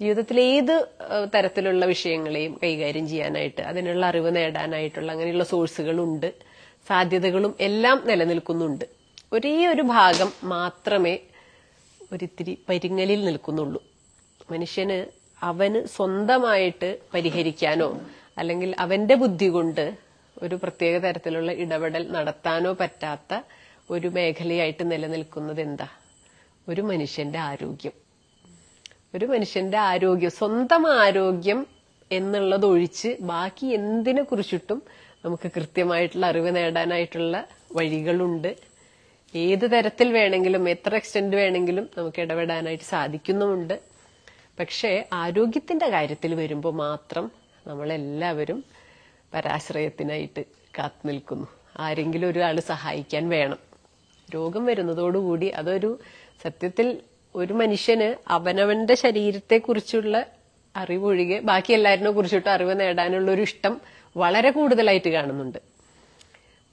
ജീവിതത്തിൽ ഏത് തരത്തിലുള്ള വിഷയങ്ങളെയും കൈകാര്യം ചെയ്യാനായിട്ട് അതിനുള്ള അറിവ് നേടാനായിട്ടുള്ള അങ്ങനെയുള്ള സോഴ്സുകളുണ്ട്. സാധ്യതകളും എല്ലാം നിലനിൽക്കുന്നുണ്ട്. ഒരേ ഒരു ഭാഗം മാത്രമേ ഒരിത്തിരി പരിങ്ങലിൽ നിൽക്കുന്നുള്ളൂ. മനുഷ്യന് അവന് സ്വന്തമായിട്ട് പരിഹരിക്കാനോ അല്ലെങ്കിൽ അവന്റെ ബുദ്ധി കൊണ്ട് ഒരു പ്രത്യേക തരത്തിലുള്ള ഇടപെടൽ നടത്താനോ പറ്റാത്ത ഒരു മേഖലയായിട്ട് നിലനിൽക്കുന്നത് എന്താ ഒരു മനുഷ്യന്റെ ആരോഗ്യം. ഒരു മനുഷ്യന്റെ ആരോഗ്യം സ്വന്തം ആരോഗ്യം എന്നുള്ളത് ഒഴിച്ച് ബാക്കി എന്തിനെ കുറിച്ചിട്ടും നമുക്ക് കൃത്യമായിട്ടുള്ള അറിവ് നേടാനായിട്ടുള്ള വഴികളുണ്ട്. ഏത് തരത്തിൽ വേണമെങ്കിലും എത്ര എക്സ്റ്റെന്റ് വേണമെങ്കിലും നമുക്ക് ഇടപെടാനായിട്ട് സാധിക്കുന്നുമുണ്ട്. പക്ഷേ ആരോഗ്യത്തിന്റെ കാര്യത്തിൽ വരുമ്പോൾ മാത്രം നമ്മളെല്ലാവരും പരാശ്രയത്തിനായിട്ട് കാത്തു നിൽക്കുന്നു ആരെങ്കിലും ഒരാൾ സഹായിക്കാൻ വേണം. രോഗം വരുന്നതോടുകൂടി അതൊരു സത്യത്തിൽ ഒരു മനുഷ്യന് അവനവന്റെ ശരീരത്തെക്കുറിച്ചുള്ള അറിവൊഴികെ ബാക്കി എല്ലാവരിനെ കുറിച്ചിട്ട് അറിവ് നേടാനുള്ള ഒരു ഇഷ്ടം വളരെ കൂടുതലായിട്ട് കാണുന്നുണ്ട്.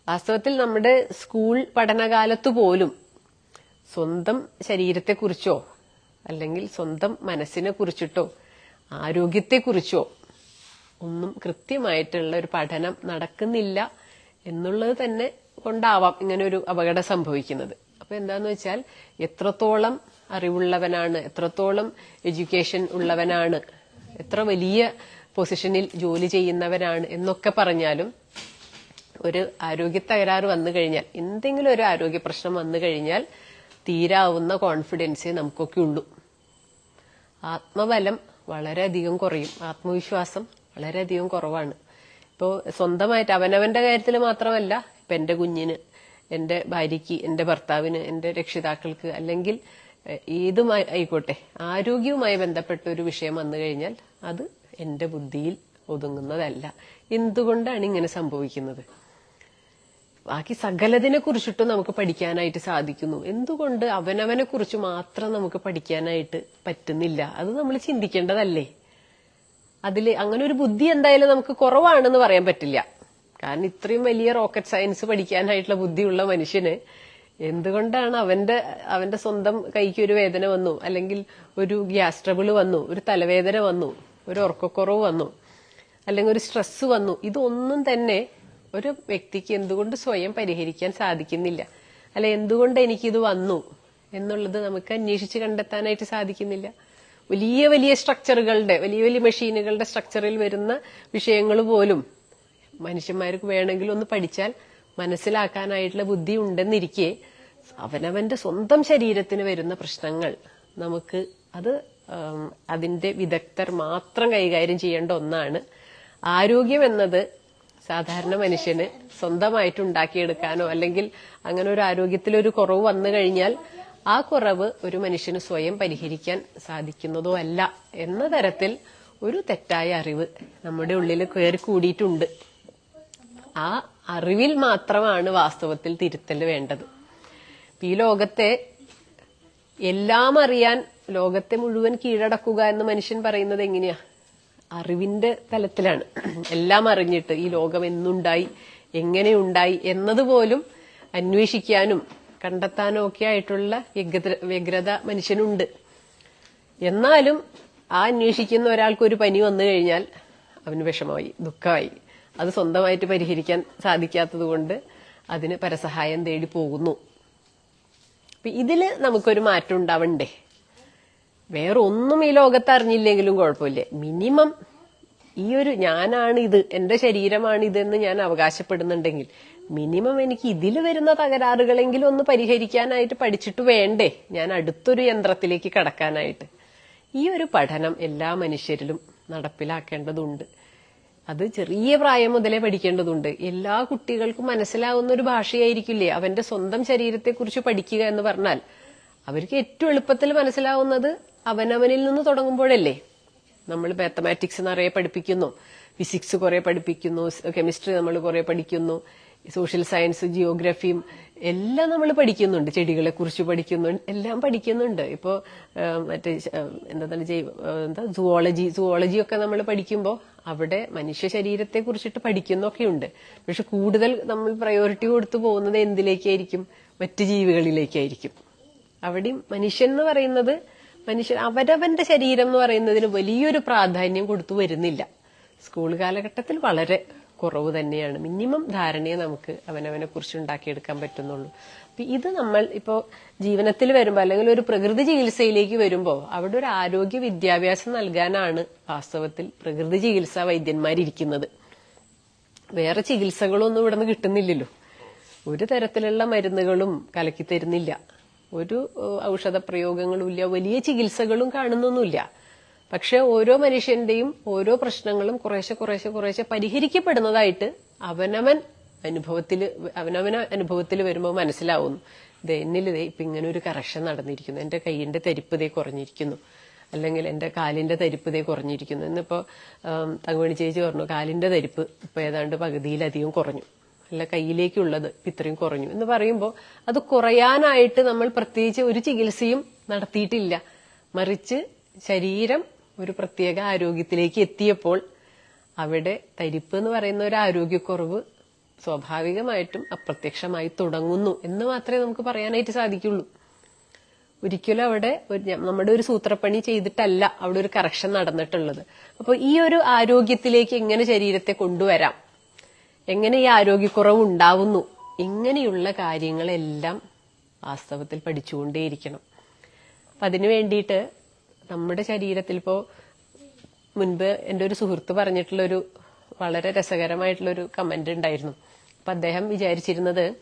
വാസ്തവത്തിൽ നമ്മുടെ സ്കൂൾ പഠനകാലത്ത് പോലും സ്വന്തം ശരീരത്തെക്കുറിച്ചോ അല്ലെങ്കിൽ സ്വന്തം മനസ്സിനെ കുറിച്ചിട്ടോ ആരോഗ്യത്തെക്കുറിച്ചോ ഒന്നും കൃത്യമായിട്ടുള്ള ഒരു പഠനം നടക്കുന്നില്ല എന്നുള്ളത് തന്നെ കൊണ്ടാവാം ഇങ്ങനെ ഒരു അപകടം സംഭവിക്കുന്നത്. അപ്പൊ എന്താന്ന് വെച്ചാൽ എത്രത്തോളം അറിവുള്ളവനാണ്. എത്രത്തോളം എഡ്യൂക്കേഷൻ ഉള്ളവനാണ്. എത്ര വലിയ പൊസിഷനിൽ ജോലി ചെയ്യുന്നവനാണ് എന്നൊക്കെ പറഞ്ഞാലും ഒരു ആരോഗ്യ തകരാറ് വന്നു കഴിഞ്ഞാൽ എന്തെങ്കിലും ഒരു ആരോഗ്യ പ്രശ്നം വന്നു കഴിഞ്ഞാൽ തീരാവുന്ന കോൺഫിഡൻസ് നമുക്കൊക്കെ ഉള്ളൂ. ആത്മബലം വളരെയധികം കുറയും. ആത്മവിശ്വാസം വളരെയധികം കുറവാണ്. ഇപ്പോൾ സ്വന്തമായിട്ട് അവനവന്റെ കാര്യത്തിൽ മാത്രമല്ല ഇപ്പം എന്റെ കുഞ്ഞിന് എന്റെ ഭാര്യയ്ക്ക് എന്റെ ഭർത്താവിന് എന്റെ രക്ഷിതാക്കൾക്ക് അല്ലെങ്കിൽ ഏതുമായി ആയിക്കോട്ടെ ആരോഗ്യവുമായി ബന്ധപ്പെട്ട ഒരു വിഷയം വന്നു കഴിഞ്ഞാൽ അത് എന്റെ ബുദ്ധിയിൽ ഒതുങ്ങുന്നതല്ല. എന്തുകൊണ്ടാണ് ഇങ്ങനെ സംഭവിക്കുന്നത്? ബാക്കി സകലതിനെ കുറിച്ചിട്ടും നമുക്ക് പഠിക്കാനായിട്ട് സാധിക്കുന്നു. എന്തുകൊണ്ട് അവനവനെ കുറിച്ച് മാത്രം നമുക്ക് പഠിക്കാനായിട്ട് പറ്റുന്നില്ല? അത് നമ്മൾ ചിന്തിക്കേണ്ടതല്ലേ? അതിൽ അങ്ങനെ ഒരു ബുദ്ധി എന്തായാലും നമുക്ക് കുറവാണെന്ന് പറയാൻ പറ്റില്ല. കാരണം ഇത്രയും വലിയ റോക്കറ്റ് സയൻസ് പഠിക്കാനായിട്ടുള്ള ബുദ്ധിയുള്ള മനുഷ്യന് എന്തുകൊണ്ടാണ് അവന്റെ അവന്റെ സ്വന്തം കൈക്ക് ഒരു വേദന വന്നു? അല്ലെങ്കിൽ ഒരു ഗ്യാസ് ട്രബിൾ വന്നു ഒരു തലവേദന വന്നു ഒരു ഉറക്കക്കുറവ് വന്നു അല്ലെങ്കിൽ ഒരു സ്ട്രെസ് വന്നു? ഇതൊന്നും തന്നെ ഒരു വ്യക്തിക്ക് എന്തുകൊണ്ട് സ്വയം പരിഹരിക്കാൻ സാധിക്കുന്നില്ല. അല്ലെ എന്തുകൊണ്ട് എനിക്കിത് വന്നു എന്നുള്ളത് നമുക്ക് അന്വേഷിച്ച് കണ്ടെത്താനായിട്ട് സാധിക്കുന്നില്ല. വലിയ വലിയ സ്ട്രക്ചറുകളുടെ വലിയ വലിയ മെഷീനുകളുടെ സ്ട്രക്ചറിൽ വരുന്ന വിഷയങ്ങൾ പോലും മനുഷ്യന്മാർക്ക് വേണമെങ്കിൽ ഒന്ന് പഠിച്ചാൽ മനസ്സിലാക്കാനായിട്ടുള്ള ബുദ്ധി ഉണ്ടെന്നിരിക്കെ അവനവന്റെ സ്വന്തം ശരീരത്തിന് വരുന്ന പ്രശ്നങ്ങൾ നമുക്ക് അത് അതിന്റെ വിദഗ്ധർ മാത്രം കൈകാര്യം ചെയ്യേണ്ട ഒന്നാണ്. ആരോഗ്യം എന്നത് സാധാരണ മനുഷ്യന് സ്വന്തമായിട്ട് ഉണ്ടാക്കിയെടുക്കാനോ അല്ലെങ്കിൽ അങ്ങനെ ഒരു ആരോഗ്യത്തിൽ ഒരു കുറവ് വന്നു കഴിഞ്ഞാൽ ആ കുറവ് ഒരു മനുഷ്യന് സ്വയം പരിഹരിക്കാൻ സാധിക്കുന്നതോ അല്ല എന്ന തരത്തിൽ ഒരു തെറ്റായ അറിവ് നമ്മുടെ ഉള്ളിൽ കയറി കൂടിയിട്ടുണ്ട്. ആ അറിവിൽ മാത്രമാണ് വാസ്തവത്തിൽ തിരുത്തൽ വേണ്ടത്. ഈ ലോകത്തെ എല്ലാം അറിയാൻ ലോകത്തെ മുഴുവൻ കീഴടക്കുക എന്ന് മനുഷ്യൻ പറയുന്നത് എങ്ങനെയാ? അറിവിന്റെ തലത്തിലാണ്. എല്ലാം അറിഞ്ഞിട്ട് ഈ ലോകം എന്നുണ്ടായി എങ്ങനെയുണ്ടായി എന്നതുപോലും അന്വേഷിക്കാനും കണ്ടെത്താനും ഒക്കെ ആയിട്ടുള്ള വ്യഗ്രത മനുഷ്യനുണ്ട്. എന്നാലും ആ അന്വേഷിക്കുന്ന ഒരാൾക്ക് ഒരു പനി വന്നു കഴിഞ്ഞാൽ അവന് വിഷമമായി ദുഃഖമായി. അത് സ്വന്തമായിട്ട് പരിഹരിക്കാൻ സാധിക്കാത്തതുകൊണ്ട് അതിന് പരസഹായം തേടി പോകുന്നു. അപ്പൊ ഇതിൽ നമുക്കൊരു മാറ്റം ഉണ്ടാവണ്ടേ? വേറെ ഒന്നും ഈ ലോകത്ത് അറിഞ്ഞില്ലെങ്കിലും കുഴപ്പമില്ല. മിനിമം ഈ ഒരു ഞാനാണ് ഇത് എന്റെ ശരീരമാണ് ഇതെന്ന് ഞാൻ അവകാശപ്പെടുന്നുണ്ടെങ്കിൽ മിനിമം എനിക്ക് ഇതിൽ വരുന്ന തകരാറുകളെങ്കിലും ഒന്ന് പരിഹരിക്കാനായിട്ട് പഠിച്ചിട്ട് വേണ്ടേ? ഞാൻ അടുത്തൊരു യന്ത്രത്തിലേക്ക് കടക്കാനായിട്ട്. ഈ ഒരു പഠനം എല്ലാ മനുഷ്യരിലും നടപ്പിലാക്കേണ്ടതുണ്ട്. അത് ചെറിയ പ്രായം മുതലേ പഠിക്കേണ്ടതുണ്ട്. എല്ലാ കുട്ടികൾക്കും മനസ്സിലാവുന്ന ഒരു ഭാഷയായിരിക്കില്ലേ അവന്റെ സ്വന്തം ശരീരത്തെക്കുറിച്ച് പഠിക്കുക എന്ന് പറഞ്ഞാൽ? അവർക്ക് ഏറ്റവും എളുപ്പത്തിൽ മനസ്സിലാവുന്നത് അവനവനിൽ നിന്ന് തുടങ്ങുമ്പോഴല്ലേ. നമ്മൾ മാത്തമാറ്റിക്സ് നിറയെ പഠിപ്പിക്കുന്നു. ഫിസിക്സ് കുറെ പഠിപ്പിക്കുന്നു. കെമിസ്ട്രി നമ്മൾ കുറെ പഠിക്കുന്നു. സോഷ്യൽ സയൻസ് ജിയോഗ്രഫിയും എല്ലാം നമ്മൾ പഠിക്കുന്നുണ്ട്. ചെടികളെ കുറിച്ച് പഠിക്കുന്നുണ്ട്. എല്ലാം പഠിക്കുന്നുണ്ട്. ഇപ്പോ മറ്റേ എന്താ എന്താണ് ജൈവ എന്താ സുവോളജി സുവോളജി ഒക്കെ നമ്മൾ പഠിക്കുമ്പോൾ അവിടെ മനുഷ്യ ശരീരത്തെ കുറിച്ചിട്ട് പഠിക്കുന്നൊക്കെയുണ്ട്. പക്ഷെ കൂടുതൽ നമ്മൾ പ്രയോറിറ്റി കൊടുത്തു പോകുന്നത് എന്തിലേക്കായിരിക്കും? മറ്റ് ജീവികളിലേക്കായിരിക്കും. അവിടെയും മനുഷ്യൻ എന്ന് പറയുന്നത് മനുഷ്യൻ അവരവന്റെ ശരീരം എന്ന് പറയുന്നതിന് വലിയൊരു പ്രാധാന്യം കൊടുത്തു വരുന്നില്ല. സ്കൂൾ കാലഘട്ടത്തിൽ വളരെ കുറവ് തന്നെയാണ്. മിനിമം ധാരണയെ നമുക്ക് അവനവനെ കുറിച്ച് ഉണ്ടാക്കിയെടുക്കാൻ പറ്റുന്നുള്ളൂ. അപ്പൊ ഇത് നമ്മൾ ഇപ്പോ ജീവനത്തിൽ വരുമ്പോൾ അല്ലെങ്കിൽ ഒരു പ്രകൃതി ചികിത്സയിലേക്ക് വരുമ്പോൾ അവിടെ ഒരു ആരോഗ്യ വിദ്യാഭ്യാസം നൽകാനാണ് വാസ്തവത്തിൽ പ്രകൃതി ചികിത്സാ വൈദ്യന്മാരിരിക്കുന്നത് വേറെ ചികിത്സകളൊന്നും ഇവിടെ നിന്ന് കിട്ടുന്നില്ലല്ലോ. ഒരു തരത്തിലുള്ള മരുന്നുകളും കലക്കി തരുന്നില്ല. ഒരു ഔഷധ പ്രയോഗങ്ങളും ഇല്ല. വലിയ ചികിത്സകളും കാണുന്നൊന്നുമില്ല. പക്ഷെ ഓരോ മനുഷ്യന്റെയും ഓരോ പ്രശ്നങ്ങളും കുറേശ്ശെ കുറേശ്ശെ കുറേശ്ശെ പരിഹരിക്കപ്പെടുന്നതായിട്ട് അവനവൻ അനുഭവത്തിൽ അവനവന അനുഭവത്തിൽ വരുമ്പോൾ മനസ്സിലാവുന്നു. ദേ എന്നിൽ ദേ ഇപ്പൊ ഇങ്ങനെ ഒരു കറക്ഷൻ നടന്നിരിക്കുന്നു. എന്റെ കൈയിന്റെ തരിപ്പ് ദേ കുറഞ്ഞിരിക്കുന്നു. അല്ലെങ്കിൽ എന്റെ കാലിന്റെ തരിപ്പ് ദേ കുറഞ്ഞിരിക്കുന്നു. എന്നിപ്പോ ആം, തങ്കമണി ചേച്ചി പറഞ്ഞു കാലിന്റെ തരിപ്പ് ഇപ്പൊ ഏതാണ്ട് പകുതിയിലധികം കുറഞ്ഞു. അല്ല കയ്യിലേക്കുള്ളത് ഇത്രയും കുറഞ്ഞു. എന്ന് പറയുമ്പോൾ അത് കുറയാനായിട്ട് നമ്മൾ പ്രത്യേകിച്ച് ഒരു ചികിത്സയും നടത്തിയിട്ടില്ല. മറിച്ച് ശരീരം ഒരു പ്രത്യേക ആരോഗ്യത്തിലേക്ക് എത്തിയപ്പോൾ അവിടെ തരിപ്പ് എന്ന് പറയുന്ന ഒരു ആരോഗ്യക്കുറവ് സ്വാഭാവികമായിട്ടും അപ്രത്യക്ഷമായി തുടങ്ങുന്നു എന്ന് മാത്രമേ നമുക്ക് പറയാനായിട്ട് സാധിക്കുള്ളൂ. ഒരിക്കലും അവിടെ നമ്മുടെ ഒരു സൂത്രപ്പണി ചെയ്തിട്ടല്ല അവിടെ ഒരു കറക്ഷൻ നടന്നിട്ടുള്ളത്. അപ്പൊ ഈ ഒരു ആരോഗ്യത്തിലേക്ക് എങ്ങനെ ശരീരത്തെ കൊണ്ടുവരാം? എങ്ങനെ ഈ ആരോഗ്യക്കുറവ് ഉണ്ടാവുന്നു? ഇങ്ങനെയുള്ള കാര്യങ്ങളെല്ലാം വാസ്തവത്തിൽ പഠിച്ചുകൊണ്ടേയിരിക്കണം. അപ്പൊ അതിനു വേണ്ടിയിട്ട് നമ്മുടെ ശരീരത്തിൽ ഇപ്പോ മുൻപ് എന്റെ ഒരു സുഹൃത്ത് പറഞ്ഞിട്ടുള്ളൊരു വളരെ രസകരമായിട്ടുള്ളൊരു കമന്റ് ഉണ്ടായിരുന്നു. അപ്പൊ അദ്ദേഹം വിചാരിച്ചിരുന്നത്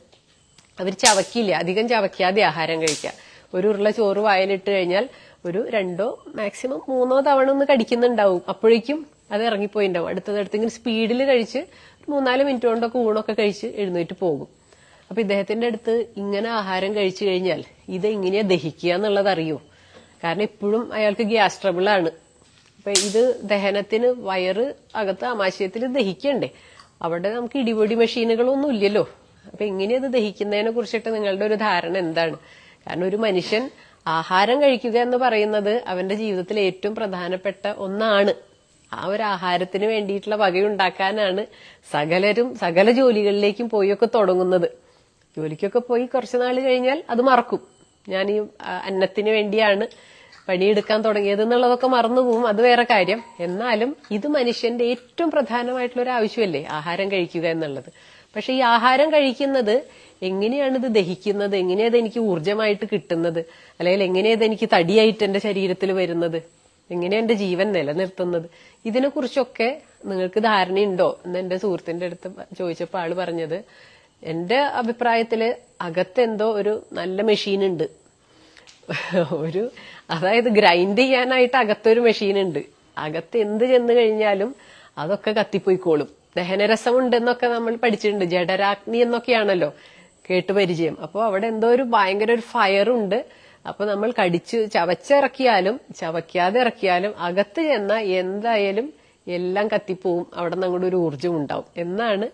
അവർ ചവക്കില്ല അധികം ചവയ്ക്കാതെ ആഹാരം കഴിക്കുക ഒരു ഉരുള ചോറ് വായലിട്ട് കഴിഞ്ഞാൽ ഒരു രണ്ടോ മാക്സിമം മൂന്നോ തവണ ഒന്ന് കടിക്കുന്നുണ്ടാവും. അപ്പോഴേക്കും അത് ഇറങ്ങിപ്പോയിണ്ടാവും. അടുത്തത് ഇങ്ങനെ സ്പീഡിൽ കഴിച്ച് മൂന്നാൽ മിനിറ്റ് കൊണ്ടൊക്കെ ഊണൊക്കെ കഴിച്ച് എഴുന്നേറ്റ് പോകും. അപ്പൊ ഇദ്ദേഹത്തിന്റെ അടുത്ത് ഇങ്ങനെ ആഹാരം കഴിച്ചു കഴിഞ്ഞാൽ ഇത് എങ്ങനെയാ ദഹിക്കുക എന്നുള്ളത് അറിയോ? കാരണം ഇപ്പോഴും അയാൾക്ക് ഗ്യാസ് ആണ് അപ്പൊ ഇത് ദഹനത്തിന് വയറ് അകത്ത് ആമാശയത്തിൽ ദഹിക്കണ്ടേ? അവിടെ നമുക്ക് ഇടിപൊടി മെഷീനുകളൊന്നും ഇല്ലല്ലോ. അപ്പൊ എങ്ങനെയാ ഇത് ദഹിക്കുന്നതിനെ കുറിച്ചിട്ട് നിങ്ങളുടെ ഒരു ധാരണ എന്താണ്? കാരണം ഒരു മനുഷ്യൻ ആഹാരം കഴിക്കുക എന്ന് പറയുന്നത് അവന്റെ ജീവിതത്തിൽ ഏറ്റവും പ്രധാനപ്പെട്ട ഒന്നാണ്. ആ ഒരു ആഹാരത്തിന് വേണ്ടിയിട്ടുള്ള വകയുണ്ടാക്കാനാണ് സകലരും സകല ജോലികളിലേക്കും പോയൊക്കെ തുടങ്ങുന്നത്. ജോലിക്കൊക്കെ പോയി കുറച്ചു നാൾ കഴിഞ്ഞാൽ അത് മറക്കും. ഞാൻ ഈ അന്നത്തിന് വേണ്ടിയാണ് പണിയെടുക്കാൻ തുടങ്ങിയത് എന്നുള്ളതൊക്കെ മറന്നുപോകും അത് വേറെ കാര്യം. എന്നാലും ഇത് മനുഷ്യന്റെ ഏറ്റവും പ്രധാനമായിട്ടുള്ള ഒരു ആവശ്യമല്ലേ? ആഹാരം കഴിക്കുക എന്നുള്ളത്. പക്ഷെ ഈ ആഹാരം കഴിക്കുന്നത് എങ്ങനെയാണ് ഇത് ദഹിക്കുന്നത്? എങ്ങനെയത് എനിക്ക് ഊർജമായിട്ട് കിട്ടുന്നത്? അല്ലെങ്കിൽ എങ്ങനെയത് എനിക്ക് തടിയായിട്ട് എന്റെ ശരീരത്തിൽ വരുന്നത്? എങ്ങനെയാണ് എന്റെ ജീവൻ നിലനിർത്തുന്നത്? ഇതിനെക്കുറിച്ചൊക്കെ നിങ്ങൾക്ക് ധാരണയുണ്ടോ? എന്ന് എന്റെ സുഹൃത്തിന്റെ അടുത്ത് ചോദിച്ചപ്പോൾ ആൾ പറഞ്ഞത് എന്റെ അഭിപ്രായത്തിൽ അകത്തെന്തോ ഒരു നല്ല മെഷീൻ ഉണ്ട് ഒരു അതായത് ഗ്രൈൻഡ് ചെയ്യാനായിട്ട് അകത്തൊരു മെഷീൻ ഉണ്ട്. അകത്ത് എന്ത് ചെന്ന് കഴിഞ്ഞാലും അതൊക്കെ കത്തിപ്പോയിക്കോളും. ദഹനരസം ഉണ്ടെന്നൊക്കെ നമ്മൾ പഠിച്ചിട്ടുണ്ട്. ജഡരാഗ്നി എന്നൊക്കെയാണല്ലോ കേട്ട് പരിചയം. അപ്പോൾ അവിടെ എന്തോ ഒരു ഭയങ്കര ഒരു ഫയറുണ്ട് അപ്പൊ നമ്മൾ കടിച്ച് ചവച്ചിറക്കിയാലും ചവയ്ക്കാതെ ഇറക്കിയാലും അകത്ത് ചെന്ന എന്തായാലും എല്ലാം കത്തിപ്പോവും. അവിടെ നിന്ന് അങ്ങോട്ട് ഒരു ഊർജം ഉണ്ടാവും. എന്നാണ്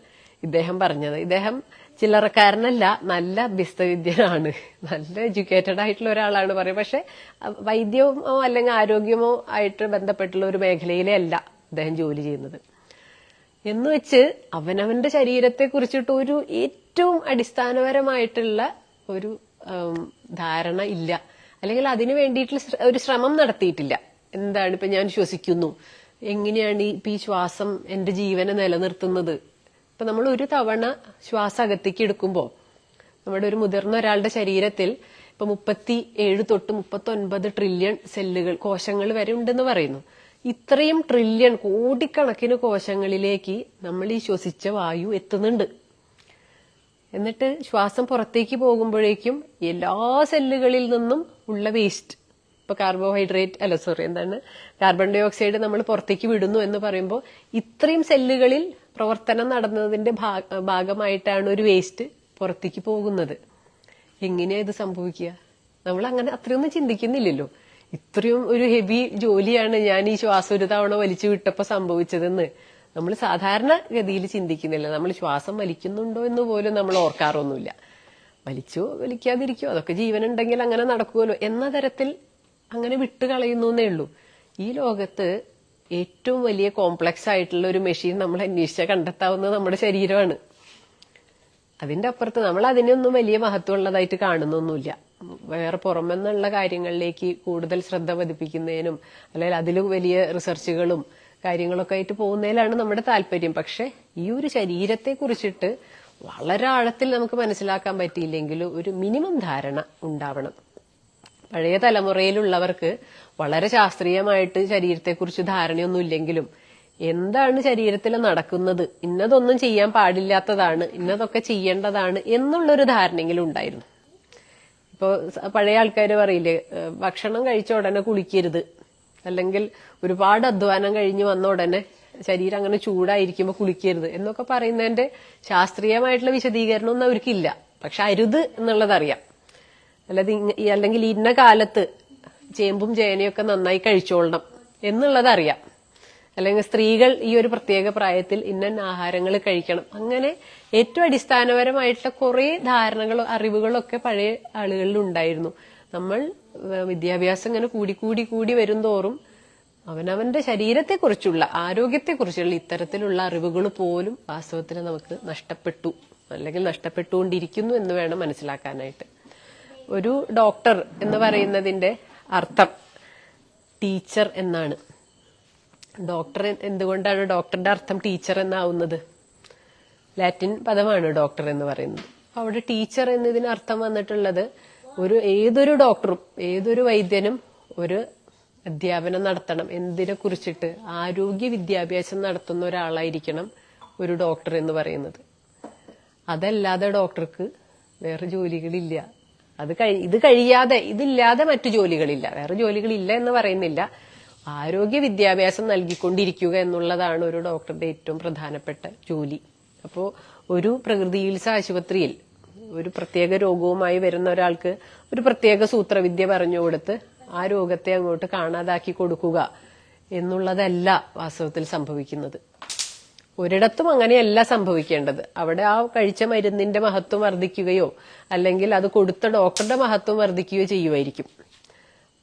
ഇദ്ദേഹം പറഞ്ഞത്. ഇദ്ദേഹം ചില്ലറക്കാരനല്ല നല്ല അഭ്യസ്തവിദ്യനാണ്. നല്ല എഡ്യൂക്കേറ്റഡ് ആയിട്ടുള്ള ഒരാളാണ് പറയും പക്ഷെ വൈദ്യമോ അല്ലെങ്കിൽ ആരോഗ്യമോ ആയിട്ട് ബന്ധപ്പെട്ടുള്ള ഒരു മേഖലയിലേ അല്ല അദ്ദേഹം ജോലി ചെയ്യുന്നത്. എന്ന് വെച്ച് അവനവന്റെ ശരീരത്തെ കുറിച്ചിട്ട് ഒരു ഏറ്റവും അടിസ്ഥാനപരമായിട്ടുള്ള ഒരു ധാരണ ഇല്ല. അല്ലെങ്കിൽ അതിനു വേണ്ടിയിട്ടുള്ള ഒരു ശ്രമം നടത്തിയിട്ടില്ല. എന്താണ് ഇപ്പൊ ഞാൻ ശ്വസിക്കുന്നു എങ്ങനെയാണ് ഈ ശ്വാസം എന്റെ ജീവനെ നിലനിർത്തുന്നത്? ഇപ്പൊ നമ്മൾ ഒരു തവണ ശ്വാസം അകത്തേക്ക് എടുക്കുമ്പോൾ നമ്മുടെ ഒരു മുതിർന്ന ഒരാളുടെ ശരീരത്തിൽ ഇപ്പൊ മുപ്പത്തി ഏഴ് തൊട്ട് മുപ്പത്തി ഒൻപത് ട്രില്യൺ സെല്ലുകൾ കോശങ്ങൾ വരെ ഉണ്ടെന്ന് പറയുന്നു. ഇത്രയും ട്രില്യൺ കോടിക്കണക്കിന് കോശങ്ങളിലേക്ക് നമ്മൾ ഈ ശ്വസിച്ച വായു എത്തുന്നുണ്ട്. എന്നിട്ട് ശ്വാസം പുറത്തേക്ക് പോകുമ്പോഴേക്കും എല്ലാ സെല്ലുകളിൽ നിന്നും ഉള്ള വേസ്റ്റ് ഇപ്പൊ കാർബോഹൈഡ്രേറ്റ് അല്ല സോറി എന്താണ്? കാർബൺ ഡൈ ഓക്സൈഡ് നമ്മൾ പുറത്തേക്ക് വിടുന്നു എന്ന് പറയുമ്പോൾ ഇത്രയും സെല്ലുകളിൽ പ്രവർത്തനം നടന്നതിന്റെ ഭാഗമായിട്ടാണ് ഒരു വേസ്റ്റ് പുറത്തേക്ക് പോകുന്നത്. എങ്ങനെയാ ഇത് സംഭവിക്കുക? നമ്മൾ അങ്ങനെ അത്രയൊന്നും ചിന്തിക്കുന്നില്ലല്ലോ. ഇത്രയും ഒരു ഹെവി ജോലിയാണ് ഞാൻ ഈ ശ്വാസം ഒരു തവണ വലിച്ചു വിട്ടപ്പോ സംഭവിച്ചതെന്ന് നമ്മൾ സാധാരണ ഗതിയിൽ ചിന്തിക്കുന്നില്ല. നമ്മൾ ശ്വാസം വലിക്കുന്നുണ്ടോ എന്ന് പോലും നമ്മൾ ഓർക്കാറൊന്നുമില്ല. വലിച്ചോ വലിക്കാതിരിക്കോ അതൊക്കെ ജീവൻ ഉണ്ടെങ്കിൽ അങ്ങനെ നടക്കുമല്ലോ. എന്ന തരത്തിൽ അങ്ങനെ വിട്ടുകളയുന്നു എന്നേ ഉള്ളൂ. ഈ ലോകത്ത് ഏറ്റവും വലിയ കോംപ്ലക്സ് ആയിട്ടുള്ള ഒരു മെഷീൻ നമ്മൾ അന്വേഷിച്ചാൽ കണ്ടെത്താവുന്നത് നമ്മുടെ ശരീരമാണ്. അതിന്റെ അപ്പുറത്ത് നമ്മൾ അതിനൊന്നും വലിയ മഹത്വമുള്ളതായിട്ട് കാണുന്നൊന്നുമില്ല. വേറെ പുറമെന്നുള്ള കാര്യങ്ങളിലേക്ക് കൂടുതൽ ശ്രദ്ധ പതിപ്പിക്കുന്നതിനും അല്ലെങ്കിൽ അതിൽ വലിയ റിസർച്ചുകളും കാര്യങ്ങളൊക്കെ ആയിട്ട് പോകുന്നതിലാണ് നമ്മുടെ താല്പര്യം. പക്ഷെ ഈ ഒരു ശരീരത്തെ കുറിച്ചിട്ട് വളരെ ആഴത്തിൽ നമുക്ക് മനസ്സിലാക്കാൻ പറ്റിയില്ലെങ്കിലും ഒരു മിനിമം ധാരണ ഉണ്ടാവണം. പഴയ തലമുറയിലുള്ളവർക്ക് വളരെ ശാസ്ത്രീയമായിട്ട് ശരീരത്തെക്കുറിച്ച് ധാരണയൊന്നും ഇല്ലെങ്കിലും എന്താണ് ശരീരത്തിൽ നടക്കുന്നത് ഇന്നതൊന്നും ചെയ്യാൻ പാടില്ലാത്തതാണ് ഇന്നതൊക്കെ ചെയ്യേണ്ടതാണ് എന്നുള്ളൊരു ധാരണയെങ്കിലും ഉണ്ടായിരുന്നു. ഇപ്പോ പഴയ ആൾക്കാർ പറയില്ലേ ഭക്ഷണം കഴിച്ച ഉടനെ കുളിക്കരുത്. അല്ലെങ്കിൽ ഒരുപാട് അധ്വാനം കഴിഞ്ഞ് വന്ന ഉടനെ ശരീരം അങ്ങനെ ചൂടായിരിക്കുമ്പോൾ കുളിക്കരുത് എന്നൊക്കെ പറയുന്നതിന്റെ ശാസ്ത്രീയമായിട്ടുള്ള വിശദീകരണം ഒന്നും അവർക്കില്ല. പക്ഷെ അരുത് എന്നുള്ളതറിയാം. അല്ലാതെ അല്ലെങ്കിൽ ഇന്ന കാലത്ത് ചേമ്പും ചേനയൊക്കെ നന്നായി കഴിച്ചോളണം എന്നുള്ളത് അറിയാം. അല്ലെങ്കിൽ സ്ത്രീകൾ ഈ ഒരു പ്രത്യേക പ്രായത്തിൽ ഇന്ന ആഹാരങ്ങൾ കഴിക്കണം. അങ്ങനെ ഏറ്റവും അടിസ്ഥാനപരമായിട്ടുള്ള കുറെ ധാരണകളും അറിവുകളൊക്കെ പഴയ ആളുകളിൽ ഉണ്ടായിരുന്നു. നമ്മൾ വിദ്യാഭ്യാസം ഇങ്ങനെ കൂടി കൂടി വരും തോറും അവനവന്റെ ശരീരത്തെക്കുറിച്ചുള്ള ആരോഗ്യത്തെക്കുറിച്ചുള്ള ഇത്തരത്തിലുള്ള അറിവുകൾ പോലും വാസ്തവത്തിൽ നമുക്ക് നഷ്ടപ്പെട്ടു. അല്ലെങ്കിൽ നഷ്ടപ്പെട്ടുകൊണ്ടിരിക്കുന്നു എന്ന് വേണം മനസ്സിലാക്കാനായിട്ട്. ഒരു ഡോക്ടർ എന്ന് പറയുന്നതിന്റെ അർത്ഥം. ടീച്ചർ എന്നാണ്. ഡോക്ടർ എന്തുകൊണ്ടാണ് ഡോക്ടറിന്റെ അർത്ഥം ടീച്ചർ എന്നാവുന്നത്? ലാറ്റിൻ പദമാണ് ഡോക്ടർ എന്ന് പറയുന്നത്. അവിടെ ടീച്ചർ എന്നതിന് അർത്ഥം വന്നിട്ടുള്ളത് ഒരു ഏതൊരു ഡോക്ടറും ഏതൊരു വൈദ്യനും ഒരു അധ്യാപനം നടത്തണം. എന്തിനെ കുറിച്ചിട്ട്? ആരോഗ്യ വിദ്യാഭ്യാസം നടത്തുന്ന ഒരാളായിരിക്കണം ഒരു ഡോക്ടർ എന്ന് പറയുന്നത്. അതല്ലാതെ ഡോക്ടർക്ക് വേറെ ജോലികളില്ല. അത് ഇത് കഴിയാതെ ഇതില്ലാതെ മറ്റു ജോലികളില്ല. വേറെ ജോലികളില്ല എന്ന് പറയുന്നില്ല. ആരോഗ്യ വിദ്യാഭ്യാസം നൽകിക്കൊണ്ടിരിക്കുക എന്നുള്ളതാണ് ഒരു ഡോക്ടറുടെ ഏറ്റവും പ്രധാനപ്പെട്ട ജോലി. അപ്പോൾ ഒരു പ്രകൃതി ചികിത്സ ആശുപത്രിയിൽ ഒരു പ്രത്യേക രോഗവുമായി വരുന്ന ഒരാൾക്ക് ഒരു പ്രത്യേക സൂത്രവിദ്യ പറഞ്ഞു കൊടുത്ത് ആ രോഗത്തെ അങ്ങോട്ട് കാണാതാക്കി കൊടുക്കുക എന്നുള്ളതല്ല വാസ്തവത്തിൽ സംഭവിക്കുന്നത്. ഒരിടത്തും അങ്ങനെയല്ല സംഭവിക്കേണ്ടത്. അവിടെ ആ കഴിച്ച മരുന്നിന്റെ മഹത്വം വർദ്ധിക്കുകയോ അല്ലെങ്കിൽ അത് കൊടുത്ത ഡോക്ടറുടെ മഹത്വം വർദ്ധിക്കുകയോ ചെയ്യുമായിരിക്കും.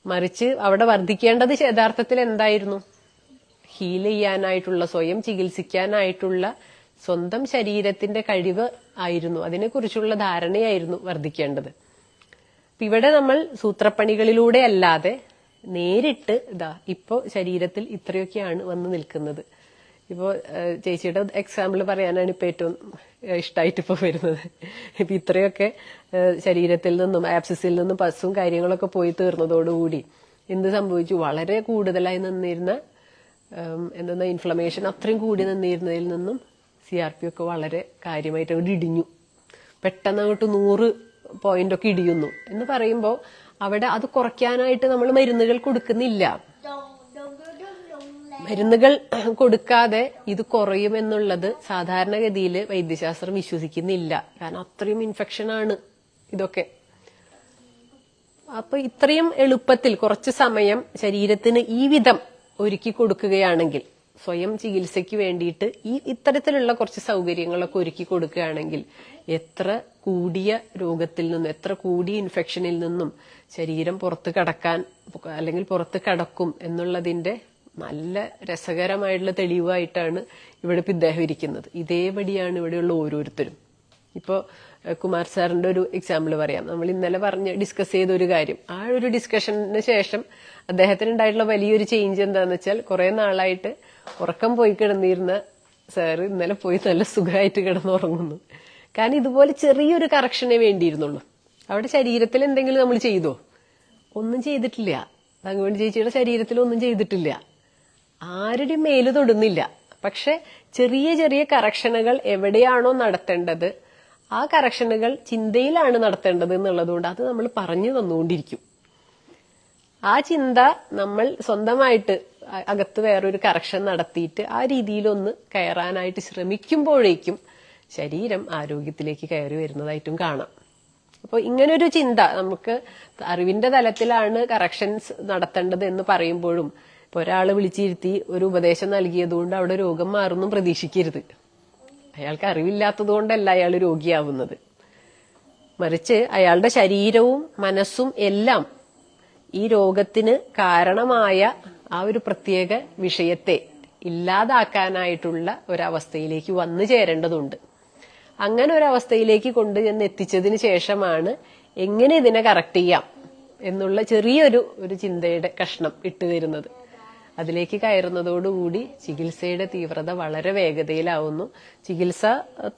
മറിച്ച് അവിടെ വർദ്ധിക്കേണ്ടത് യഥാർത്ഥത്തിൽ എന്തായിരുന്നു? ഹീൽ ചെയ്യാനായിട്ടുള്ള സ്വയം ചികിത്സിക്കാനായിട്ടുള്ള സ്വന്തം ശരീരത്തിന്റെ കഴിവ് ആയിരുന്നു. അതിനെക്കുറിച്ചുള്ള ധാരണയായിരുന്നു വർദ്ധിക്കേണ്ടത്. ഇവിടെ നമ്മൾ സൂത്രപ്പണികളിലൂടെ അല്ലാതെ നേരിട്ട് ഇതാ ഇപ്പോ ശരീരത്തിൽ ഇത്രയൊക്കെയാണ് വന്ന് നിൽക്കുന്നത്. ഇപ്പോ ഏഹ്, ചേച്ചിയുടെ എക്സാമ്പിൾ പറയാനാണ് ഇപ്പൊ ഏറ്റവും ഇഷ്ടമായിട്ട് ഇപ്പൊ വരുന്നത്. ഇപ്പൊ ഇത്രയൊക്കെ ശരീരത്തിൽ നിന്നും ആപ്സിസിൽ നിന്നും പസും കാര്യങ്ങളൊക്കെ പോയി തീർന്നതോടുകൂടി എന്ത് സംഭവിച്ചു? വളരെ കൂടുതലായി നിന്നിരുന്ന എന്താ ഇൻഫ്ലമേഷൻ അത്രയും കൂടി നിന്നിരുന്നതിൽ നിന്നും സി ആർ പി ഒക്കെ വളരെ കാര്യമായിട്ട് അവിടെ ഇടിഞ്ഞു. പെട്ടെന്ന് അങ്ങോട്ട് നൂറ് പോയിന്റ് ഒക്കെ ഇടിയുന്നു. എന്ന് പറയുമ്പോൾ അവിടെ അത് കുറയ്ക്കാനായിട്ട് നമ്മൾ മരുന്നുകൾ കൊടുക്കുന്നില്ല. മരുന്നുകൾ കൊടുക്കാതെ ഇത് കുറയുമെന്നുള്ളത് സാധാരണഗതിയിൽ വൈദ്യശാസ്ത്രം വിശ്വസിക്കുന്നില്ല. കാരണം അത്രയും ഇൻഫെക്ഷൻ ആണ് ഇതൊക്കെ. അപ്പൊ ഇത്രയും എളുപ്പത്തിൽ കുറച്ച് സമയം ശരീരത്തിന് ഈ വിധം ഒരുക്കി കൊടുക്കുകയാണെങ്കിൽ സ്വയം ചികിത്സയ്ക്ക് വേണ്ടിയിട്ട് ഈ ഇത്തരത്തിലുള്ള കുറച്ച് സൗകര്യങ്ങളൊക്കെ ഒരുക്കി കൊടുക്കുകയാണെങ്കിൽ എത്ര കൂടിയ രോഗത്തിൽ നിന്നും എത്ര കൂടിയ ഇൻഫെക്ഷനിൽ നിന്നും ശരീരം പുറത്ത് കടക്കാൻ അല്ലെങ്കിൽ പുറത്ത് കടക്കും എന്നുള്ളതിന്റെ നല്ല രസകരമായിട്ടുള്ള തെളിവായിട്ടാണ് ഇവിടെ ഇപ്പം ഇദ്ദേഹം ഇരിക്കുന്നത്. ഇതേപടിയാണ് ഇവിടെയുള്ള ഓരോരുത്തരും. ഇപ്പോൾ കുമാർ സാറിന്റെ ഒരു എക്സാമ്പിൾ പറയാം. നമ്മൾ ഇന്നലെ പറഞ്ഞ് ഡിസ്കസ് ചെയ്ത ഒരു കാര്യം. ആ ഒരു ഡിസ്കഷന് ശേഷം അദ്ദേഹത്തിന് ഉണ്ടായിട്ടുള്ള വലിയൊരു ചേഞ്ച് എന്താന്ന് വെച്ചാൽ കുറേ നാളായിട്ട് ഉറക്കം പോയി കിടന്നിരുന്ന സാറ് ഇന്നലെ പോയി നല്ല സുഖമായിട്ട് കിടന്നുറങ്ങുന്നു. കാരണം ഇതുപോലെ ചെറിയൊരു കറക്ഷനെ വേണ്ടിയിരുന്നുള്ളൂ. അവിടെ ശരീരത്തിൽ എന്തെങ്കിലും നമ്മൾ ചെയ്തോ? ഒന്നും ചെയ്തിട്ടില്ല. തങ്കമണി ചേച്ചിയുടെ ശരീരത്തിൽ ഒന്നും ചെയ്തിട്ടില്ല. ആരുടെയും മേൽ തൊടുന്നില്ല. പക്ഷെ ചെറിയ ചെറിയ കറക്ഷനുകൾ എവിടെയാണോ നടത്തേണ്ടത് ആ കറക്ഷനുകൾ ചിന്തയിലാണ് നടത്തേണ്ടത് എന്നുള്ളതുകൊണ്ട് അത് നമ്മൾ പറഞ്ഞു തന്നുകൊണ്ടിരിക്കും. ആ ചിന്ത നമ്മൾ സ്വന്തമായിട്ട് അകത്ത് വേറൊരു കറക്ഷൻ നടത്തിയിട്ട് ആ രീതിയിലൊന്ന് കയറാനായിട്ട് ശ്രമിക്കുമ്പോഴേക്കും ശരീരം ആരോഗ്യത്തിലേക്ക് കയറി വരുന്നതായിട്ടും കാണാം. അപ്പോൾ ഇങ്ങനൊരു ചിന്ത നമുക്ക് അറിവിന്റെ തലത്തിലാണ് കറക്ഷൻസ് നടത്തേണ്ടത് എന്ന് പറയുമ്പോഴും ഇപ്പൊ ഒരാൾ വിളിച്ചിരുത്തി ഒരു ഉപദേശം നൽകിയതുകൊണ്ട് അവിടെ രോഗം മാറുന്നു പ്രതീക്ഷിക്കരുത്. അയാൾക്ക് അറിവില്ലാത്തത് കൊണ്ടല്ല അയാൾ രോഗിയാവുന്നത്. മറിച്ച് അയാളുടെ ശരീരവും മനസ്സും എല്ലാം ഈ രോഗത്തിന് കാരണമായ ആ ഒരു പ്രത്യേക വിഷയത്തെ ഇല്ലാതാക്കാനായിട്ടുള്ള ഒരവസ്ഥയിലേക്ക് വന്നു ചേരേണ്ടതുണ്ട്. അങ്ങനെ ഒരവസ്ഥയിലേക്ക് കൊണ്ട് ചെന്ന് എത്തിച്ചതിന് ശേഷമാണ് എങ്ങനെ ഇതിനെ കറക്റ്റ് ചെയ്യാം എന്നുള്ള ചെറിയൊരു ഒരു ചിന്തയുടെ കഷ്ണം ഇട്ടുതരുന്നത് അതിലേക്ക് കയറുന്നതോടുകൂടി ചികിത്സയുടെ തീവ്രത വളരെ വേഗതയിലാവുന്നു. ചികിത്സ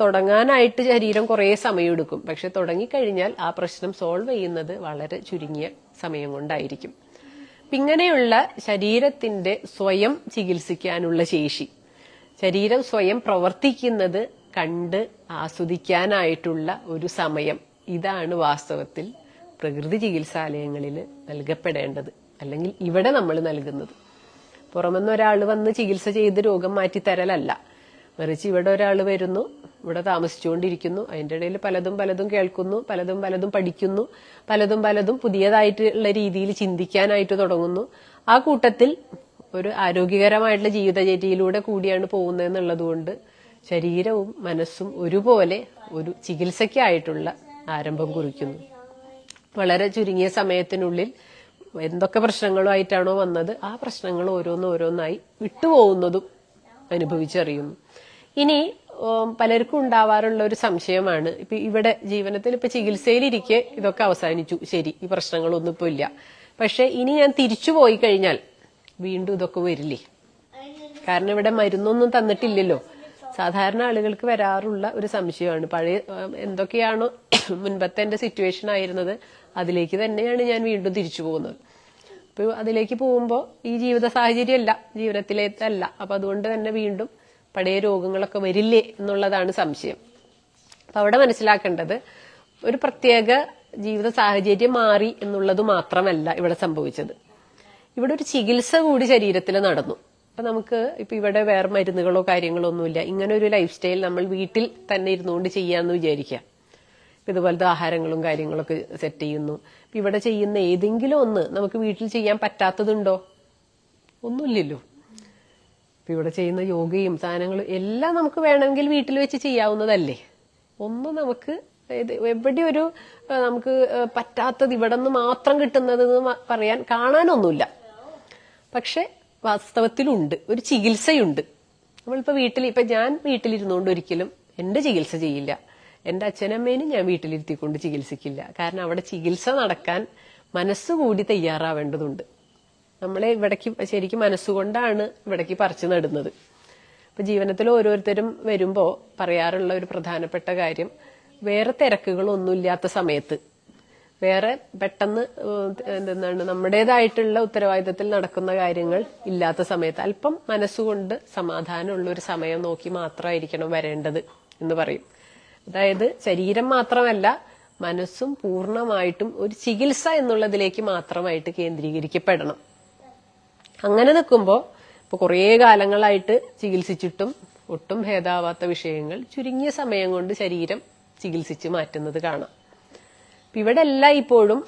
തുടങ്ങാനായിട്ട് ശരീരം കുറേ സമയമെടുക്കും. പക്ഷെ തുടങ്ങിക്കഴിഞ്ഞാൽ ആ പ്രശ്നം സോൾവ് ചെയ്യുന്നത് വളരെ ചുരുങ്ങിയ സമയം കൊണ്ടായിരിക്കും. ഇങ്ങനെയുള്ള ശരീരത്തിന്റെ സ്വയം ചികിത്സിക്കാനുള്ള ശേഷി ശരീരം സ്വയം പ്രവർത്തിക്കുന്നത് കണ്ട് ആസ്വദിക്കാനായിട്ടുള്ള ഒരു സമയം ഇതാണ് വാസ്തവത്തിൽ പ്രകൃതി ചികിത്സാലയങ്ങളിൽ നൽകപ്പെടേണ്ടത് അല്ലെങ്കിൽ ഇവിടെ നമ്മൾ നൽകുന്നത്. പുറമെന്ന് ഒരാൾ വന്ന് ചികിത്സ ചെയ്ത് രോഗം മാറ്റിത്തരലല്ല മറിച്ച് ഇവിടെ ഒരാൾ വരുന്നു ഇവിടെ താമസിച്ചുകൊണ്ടിരിക്കുന്നു. അതിന്റെ ഇടയിൽ പലതും പലതും കേൾക്കുന്നു പലതും പലതും പഠിക്കുന്നു പലതും പലതും പുതിയതായിട്ടുള്ള രീതിയിൽ ചിന്തിക്കാനായിട്ട് തുടങ്ങുന്നു. ആ കൂട്ടത്തിൽ ഒരു ആരോഗ്യകരമായിട്ടുള്ള ജീവിതചര്യയിലൂടെ കൂടിയാണ് പോകുന്നതെന്നുള്ളത് കൊണ്ട് ശരീരവും മനസ്സും ഒരുപോലെ ഒരു ചികിത്സയ്ക്കായിട്ടുള്ള ആരംഭം കുറിക്കുന്നു. വളരെ ചുരുങ്ങിയ സമയത്തിനുള്ളിൽ എന്തൊക്കെ പ്രശ്നങ്ങളുമായിട്ടാണോ വന്നത് ആ പ്രശ്നങ്ങൾ ഓരോന്നോരോന്നായി വിട്ടുപോകുന്നതും അനുഭവിച്ചറിയുന്നു. ഇനി പലർക്കും ഉണ്ടാവാറുള്ള ഒരു സംശയമാണ് ഇപ്പൊ ഇവിടെ ജീവനത്തിൽ ഇപ്പൊ ചികിത്സയിലിരിക്കെ ഇതൊക്കെ അവസാനിച്ചു ശരി ഈ പ്രശ്നങ്ങളൊന്നും ഇപ്പൊ ഇല്ല. പക്ഷെ ഇനി ഞാൻ തിരിച്ചു പോയി കഴിഞ്ഞാൽ വീണ്ടും ഇതൊക്കെ വരില്ലേ? കാരണം ഇവിടെ മരുന്നൊന്നും തന്നിട്ടില്ലല്ലോ. സാധാരണ ആളുകൾക്ക് വരാറുള്ള ഒരു സംശയമാണ്. പഴയ എന്തൊക്കെയാണോ മുൻപത്തെ എന്റെ സിറ്റുവേഷൻ ആയിരുന്നത് അതിലേക്ക് തന്നെയാണ് ഞാൻ വീണ്ടും തിരിച്ചു പോകുന്നത്. അപ്പോൾ അതിലേക്ക് പോകുമ്പോൾ ഈ ജീവിത സാഹചര്യമല്ല. ജീവിതത്തിലേക്കല്ല അപ്പൊ അതുകൊണ്ട് തന്നെ വീണ്ടും പഴയ രോഗങ്ങളൊക്കെ വരില്ലേ എന്നുള്ളതാണ് സംശയം. അപ്പൊ അവിടെ മനസ്സിലാക്കേണ്ടത് ഒരു പ്രത്യേക ജീവിത സാഹചര്യം മാറി എന്നുള്ളത് മാത്രമല്ല ഇവിടെ സംഭവിച്ചത്. ഇവിടെ ഒരു ചികിത്സ കൂടി ശരീരത്തിൽ നടന്നു. അപ്പൊ നമുക്ക് ഇപ്പൊ ഇവിടെ വേറെ മരുന്നുകളോ കാര്യങ്ങളോ ഒന്നുമില്ല. ഇങ്ങനെ ഒരു ലൈഫ് സ്റ്റൈൽ നമ്മൾ വീട്ടിൽ തന്നെ ഇരുന്നുകൊണ്ട് ചെയ്യാന്ന് വിചാരിക്കാം ഇപ്പൊ ഇതുപോലത്തെ ആഹാരങ്ങളും കാര്യങ്ങളൊക്കെ സെറ്റ് ചെയ്യുന്നു. ഇവിടെ ചെയ്യുന്ന ഏതെങ്കിലും ഒന്ന് നമുക്ക് വീട്ടിൽ ചെയ്യാൻ പറ്റാത്തതുണ്ടോ? ഒന്നുമില്ലല്ലോ. ഇവിടെ ചെയ്യുന്ന യോഗയും സാധനങ്ങളും എല്ലാം നമുക്ക് വേണമെങ്കിൽ വീട്ടിൽ വെച്ച് ചെയ്യാവുന്നതല്ലേ? ഒന്ന് നമുക്ക് എവിടെ ഒരു നമുക്ക് പറ്റാത്തത് ഇവിടെ നിന്ന് മാത്രം കിട്ടുന്നത് പറയാൻ കാണാനൊന്നുമില്ല. പക്ഷെ വാസ്തവത്തിലുണ്ട്. ഒരു ചികിത്സയുണ്ട്. നമ്മളിപ്പോ വീട്ടിൽ ഇപ്പൊ ഞാൻ വീട്ടിലിരുന്നുകൊണ്ട് ഒരിക്കലും എന്റെ ചികിത്സ ചെയ്യില്ല. എന്റെ അച്ഛനമ്മേനും ഞാൻ വീട്ടിലിരുത്തിക്കൊണ്ട് ചികിത്സിക്കില്ല. കാരണം അവിടെ ചികിത്സ നടക്കാൻ മനസ്സുകൂടി തയ്യാറാവേണ്ടതുണ്ട്. നമ്മളെ ഇവിടേക്ക് ശരിക്കും മനസ്സുകൊണ്ടാണ് ഇവിടേക്ക് പറിച്ചു നടുന്നത്. ഇപ്പൊ ജീവിതത്തിൽ ഓരോരുത്തരും വരുമ്പോ പറയാറുള്ള ഒരു പ്രധാനപ്പെട്ട കാര്യം വേറെ തിരക്കുകളൊന്നുമില്ലാത്ത സമയത്ത്. വേറെ പെട്ടെന്ന് എന്താണ് നമ്മുടേതായിട്ടുള്ള ഉത്തരവാദിത്തത്തിൽ നടക്കുന്ന കാര്യങ്ങൾ ഇല്ലാത്ത സമയത്ത് അല്പം മനസ്സുകൊണ്ട് സമാധാനമുള്ള ഒരു സമയം നോക്കി മാത്രമായിരിക്കണം വരേണ്ടത് എന്ന് പറയും. അതായത് ശരീരം മാത്രമല്ല മനസ്സും പൂർണമായിട്ടും ഒരു ചികിത്സ എന്നുള്ളതിലേക്ക് മാത്രമായിട്ട് കേന്ദ്രീകരിക്കപ്പെടണം. അങ്ങനെ നിൽക്കുമ്പോൾ ഇപ്പൊ കുറേ കാലങ്ങളായിട്ട് ചികിത്സിച്ചിട്ടും ഒട്ടും ഭേദാവാത്ത വിഷയങ്ങൾ ചുരുങ്ങിയ സമയം കൊണ്ട് ശരീരം ചികിത്സിച്ച് മാറ്റുന്നത് കാണാം. ഇവിടെ എല്ലാം ഇപ്പോഴും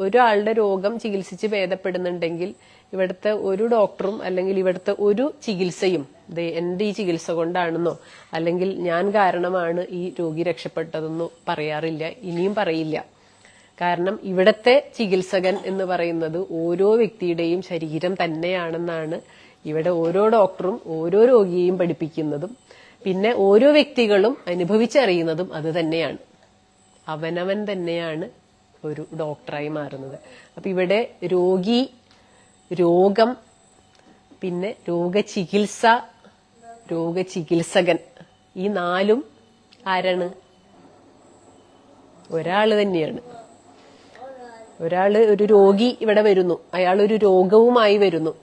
ഒരാളുടെ രോഗം ചികിത്സിച്ച് ഭേദപ്പെടുന്നുണ്ടെങ്കിൽ ഇവിടുത്തെ ഒരു ഡോക്ടറും അല്ലെങ്കിൽ ഇവിടുത്തെ ഒരു ചികിത്സയും ദേ എന്റെ ഈ ചികിത്സ കൊണ്ടാണെന്നോ അല്ലെങ്കിൽ ഞാൻ കാരണമാണ് ഈ രോഗി രക്ഷപ്പെട്ടതെന്നോ പറയാറില്ല ഇനിയും പറയില്ല. കാരണം ഇവിടത്തെ ചികിത്സകൻ എന്ന് പറയുന്നത് ഓരോ വ്യക്തിയുടെയും ശരീരം തന്നെയാണെന്നാണ് ഇവിടെ ഓരോ ഡോക്ടറും ഓരോ രോഗിയെയും പഠിപ്പിക്കുന്നതും പിന്നെ ഓരോ വ്യക്തികളും അനുഭവിച്ചറിയുന്നതും അത് തന്നെയാണ്. അവനവൻ തന്നെയാണ് ഒരു ഡോക്ടറായി മാറുന്നത്. അപ്പൊ ഇവിടെ രോഗി രോഗം പിന്നെ രോഗചികിത്സ രോഗചികിത്സകൻ. ഈ നാലും ആരാണ്? ഒരാൾ തന്നെയാണ്. ഒരാൾ ഒരു രോഗി ഇവിടെ വരുന്നു. അയാൾ ഒരു രോഗവുമായി വരുന്നു.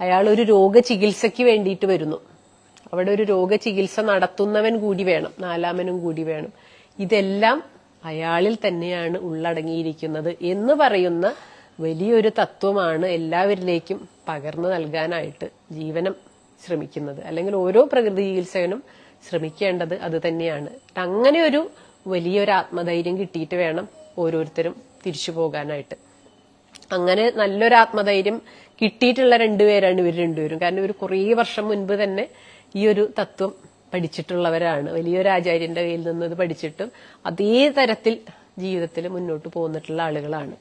അയാൾ ഒരു രോഗചികിത്സയ്ക്ക് വേണ്ടിയിട്ട് വരുന്നു. അവിടെ ഒരു രോഗചികിത്സ നടത്തുന്നവൻ കൂടി വേണം. നാലാമനും കൂടി വേണം. ഇതെല്ലാം അയാളിൽ തന്നെയാണ് ഉള്ളടങ്ങിയിരിക്കുന്നത് എന്ന് പറയുന്ന വലിയൊരു തത്വമാണ് എല്ലാവരിലേക്കും പകർന്നു നൽകാനായിട്ട് ജീവനം. ശ്രമിക്കുന്നത്. അല്ലെങ്കിൽ ഓരോ പ്രകൃതി ചികിത്സകനും ശ്രമിക്കേണ്ടത് അത് തന്നെയാണ്. അങ്ങനെ ഒരു വലിയൊരു ആത്മധൈര്യം കിട്ടിയിട്ട് വേണം ഓരോരുത്തരും തിരിച്ചു പോകാനായിട്ട്. അങ്ങനെ നല്ലൊരു ആത്മധൈര്യം കിട്ടിയിട്ടുള്ള രണ്ടുപേരാണ് ഇവർ രണ്ടുപേരും. കാരണം ഇവർ കുറേ വർഷം മുൻപ് തന്നെ ഈ ഒരു തത്വം പഠിച്ചിട്ടുള്ളവരാണ്. വലിയൊരു ആചാര്യന്റെ കയ്യിൽ നിന്ന് ഇത് പഠിച്ചിട്ടും അതേ തരത്തിൽ ജീവിതത്തിൽ മുന്നോട്ട് പോന്നിട്ടുള്ള ആളുകളാണ്.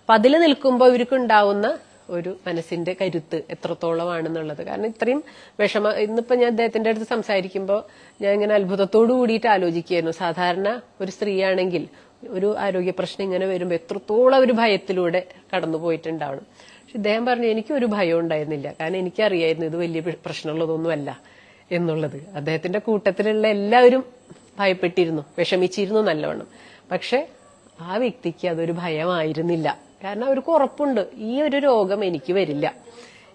അപ്പൊ അതിൽ നിൽക്കുമ്പോൾ ഇവർക്കുണ്ടാവുന്ന ഒരു മനസ്സിന്റെ കരുത്ത് എത്രത്തോളമാണെന്നുള്ളത്. കാരണം ഇത്രയും വിഷമ ഇന്നിപ്പോ ഞാൻ അദ്ദേഹത്തിന്റെ അടുത്ത് സംസാരിക്കുമ്പോൾ ഞാൻ ഇങ്ങനെ അത്ഭുതത്തോടു കൂടിയിട്ട് ആലോചിക്കുകയായിരുന്നു. സാധാരണ ഒരു സ്ത്രീയാണെങ്കിൽ ഒരു ആരോഗ്യ പ്രശ്നം ഇങ്ങനെ വരുമ്പോൾ എത്രത്തോളം ഒരു ഭയത്തിലൂടെ കടന്നു പോയിട്ടുണ്ടാവണം പക്ഷെ ഇദ്ദേഹം പറഞ്ഞു എനിക്കൊരു ഭയം ഉണ്ടായിരുന്നില്ല. കാരണം എനിക്കറിയായിരുന്നു ഇത് വലിയ പ്ര- പ്രശ്നമുള്ളതൊന്നുമല്ല എന്നുള്ളത്. അദ്ദേഹത്തിന്റെ കൂട്ടത്തിലുള്ള എല്ലാവരും ഭയപ്പെട്ടിരുന്നു വിഷമിച്ചിരുന്നു നല്ലവണ്ണം. പക്ഷെ ആ വ്യക്തിക്ക് അതൊരു ഭയമായിരുന്നില്ല. കാരണം അവർക്ക് ഉറപ്പുണ്ട്. ഈ ഒരു രോഗം എനിക്ക് വരില്ല.